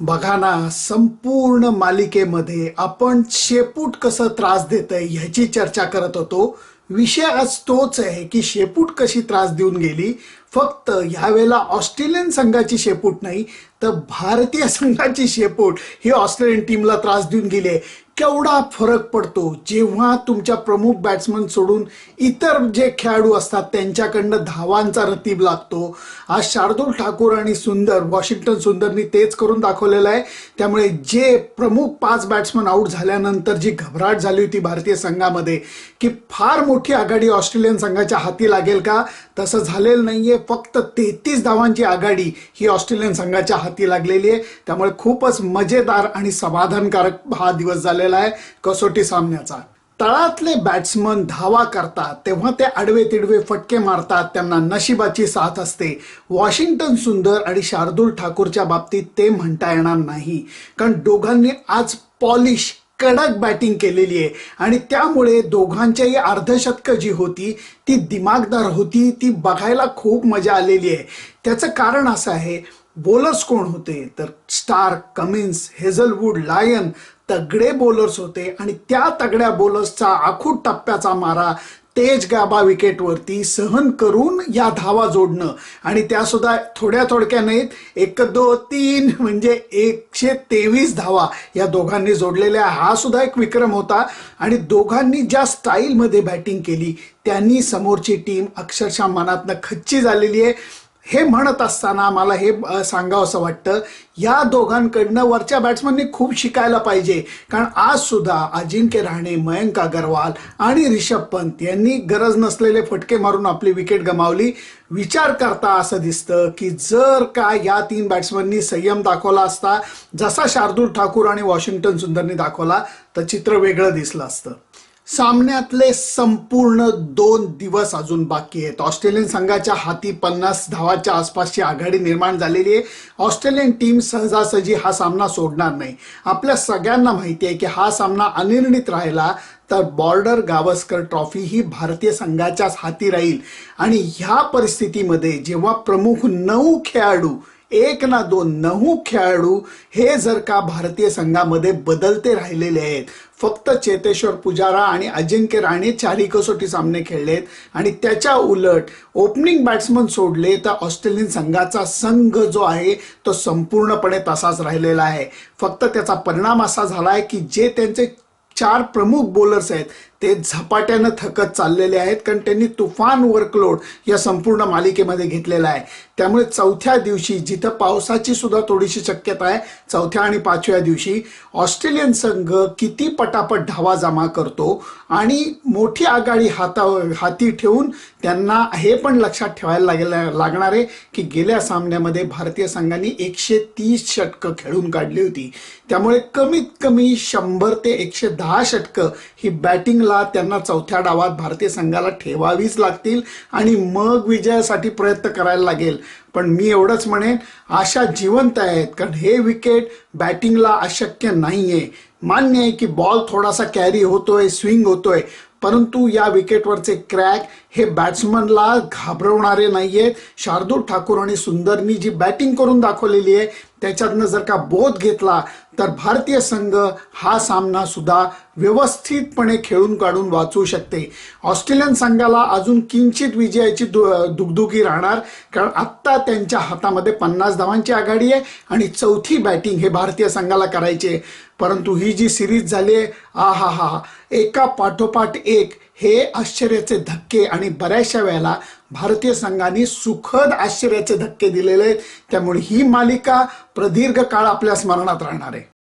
बघा ना संपूर्ण मालिकेमध्ये आपण शेपूट कसं त्रास देतंय ह्याची चर्चा करत होतो. विषय आज तोच आहे की शेपूट कशी त्रास देऊन गेली फक्त ह्यावेळेला ऑस्ट्रेलियन संघाची शेपूट नाही तर भारतीय संघाची शेपूट ही ऑस्ट्रेलियन टीमला त्रास देऊन गेली आहे. केवढा फरक पडतो? जेव्हा तुमच्या प्रमुख बॅट्समन सोडून इतर जे खेळाडू असतात त्यांच्याकडनं धावांचा रतीब लागतो. आज शार्दूल ठाकूर आणि सुंदर वॉशिंग्टन सुंदरनी तेच करून दाखवलेलं आहे. त्यामुळे जे प्रमुख पाच बॅट्समन आऊट झाल्यानंतर जी घबराट झाली होती भारतीय संघामध्ये की फार मोठी आघाडी ऑस्ट्रेलियन संघाच्या हाती लागेल का? तसं झालेलं नाहीये. फक्त तेहतीस धावांची आघाडी ही ऑस्ट्रेलियन संघाच्या हाती लागलेली आहे. त्यामुळे खूपच मजेदार आणि समाधानकारक हा दिवस झालेला आहे कसोटी सामन्याचा. तळातले बॅट्समन धावा करतात तेव्हा ते आडवे तिडवे फटके मारतात त्यांना नशिबाची साथ असते. वॉशिंग्टन सुंदर आणि शार्दूल ठाकूरच्या बाबतीत ते म्हणता येणार नाही. कारण दोघांनी आज पॉलिश कडक बॅटिंग केलेली आहे. आणि त्यामुळे दोघांच्याही अर्धशतकं जी होती ती दिमागदार होती ती बघायला खूप मजा आलेली आहे. त्याचं कारण असं आहे बॉलर्स कोण होते? तर स्टार कमिन्स हेझलवूड लायन तगडे बॉलर्स होते. आणि त्या तगड्या बॉलर्सचा आखूट टप्प्याचा मारा तेज गाबा विकेटवरती सहन करून या धावा जोडणं. आणि त्या सुद्धा थोड्या थोडक्या नाहीत एक दो तीन म्हणजे एकशे तेवीस धावा या दोघांनी जोडलेल्या. हा सुद्धा एक विक्रम होता. आणि दोघांनी ज्या स्टाईलमध्ये बॅटिंग केली त्यांनी समोरची टीम अक्षरशः मनातनं खच्ची झालेली आहे. हे म्हणत असताना मला हे अ, सांगावं असं वाटतं या दोघांकडनं वरच्या बॅट्समननी खूप शिकायला पाहिजे. कारण आज सुद्धा अजिंक्य राहणे मयंक अगरवाल आणि रिषभ पंत यांनी गरज नसलेले फटके मारून आपली विकेट गमावली. विचार करता असं दिसतं की जर का या तीन बॅट्समननी संयम दाखवला असता जसा शार्दूल ठाकूर आणि वॉशिंग्टन सुंदरनी दाखवला तर चित्र वेगळं दिसलं असतं. सामन्यातले संपूर्ण दोन दिवस अजून बाकी आहेत. ऑस्ट्रेलियन संघाच्या हाती पन्नास धावाच्या आसपासची आघाडी निर्माण झालेली आहे. ऑस्ट्रेलियन टीम सहजासहजी हा सामना सोडणार नाही. आपल्या सगळ्यांना माहिती आहे की हा सामना अनिर्णित राहिला तर बॉर्डर गावस्कर ट्रॉफी ही भारतीय संघाच्याच हाती राहील. आणि ह्या परिस्थितीमध्ये जेव्हा प्रमुख नऊ खेळाडू एक ना दोन नऊ खेळाडू हे जर का भारतीय संघामध्ये बदलते राहिलेले आहेत. फक्त चेतेश्वर पुजारा आणि अजिंक्य राणे चारही कसोटी सामने खेळलेत आणि त्याच्या उलट ओपनिंग बॅट्समन सोडले तर ऑस्ट्रेलियन संघाचा संघ जो आहे तो संपूर्णपणे तसाच राहिलेला आहे. फक्त त्याचा परिणाम असा झाला आहे की जे त्यांचे चार प्रमुख बॉलर्स आहेत ते झपाट्यानं थकत चाललेले आहेत कारण त्यांनी तुफान वर्कलोड या संपूर्ण मालिकेमध्ये घेतलेला आहे. त्यामुळे चौथ्या दिवशी जिथं पावसाची सुद्धा थोडीशी शक्यता आहे चौथ्या आणि पाचव्या दिवशी ऑस्ट्रेलियन संघ किती पटापट धावा जमा करतो आणि मोठी आघाडी हाता हाती ठेवून त्यांना हे पण लक्षात ठेवायला लागेल लागणार आहे की गेल्या सामन्यामध्ये भारतीय संघाने एकशे तीस षटकं खेळून काढली होती. त्यामुळे कमीत कमी शंभर ते एकशे दहा षटकं ही बॅटिंग बॅटिंगला त्यांना चौथ्या डावात भारतीय संघाला ठेवावीच लागतील आणि मग विजयासाठी प्रयत्न करायला लागेल. पण मी एवढंच म्हणेन आशा जिवंत आहेत कारण हे विकेट बॅटिंगला अशक्य नाहीये. मान्य आहे की बॉल थोडासा कॅरी होतोय स्विंग होतोय परंतु या विकेटवरचे क्रॅक हे बॅट्समनला घाबरवणारे नाहीयेत. शार्दूल ठाकूर आणि सुंदरनी जी बॅटिंग करून दाखवलेली आहे त्याच्यातनं जर का बोध घेतला तर भारतीय संघ हा सामना सुद्धा व्यवस्थितपणे खेळून काढून वाचू शकते. ऑस्ट्रेलियन संघाला अजून किंचित विजयाची दु- दुगदुगी राहणार कारण आत्ता त्यांच्या हातामध्ये पन्नास धावांची आघाडी आहे आणि चौथी बॅटिंग हे भारतीय संघाला करायचे परंतु ही जी सिरीज झाली आहे आ हा हा एका पाठोपाठ एक हे आश्चर्याचे धक्के आणि बऱ्याचशा वेळेला भारतीय संघाने सुखद आश्चर्याचे धक्के दिलेले आहेत. त्यामुळे ही मालिका प्रदीर्घ काळ आपल्या स्मरणात राहणार आहे.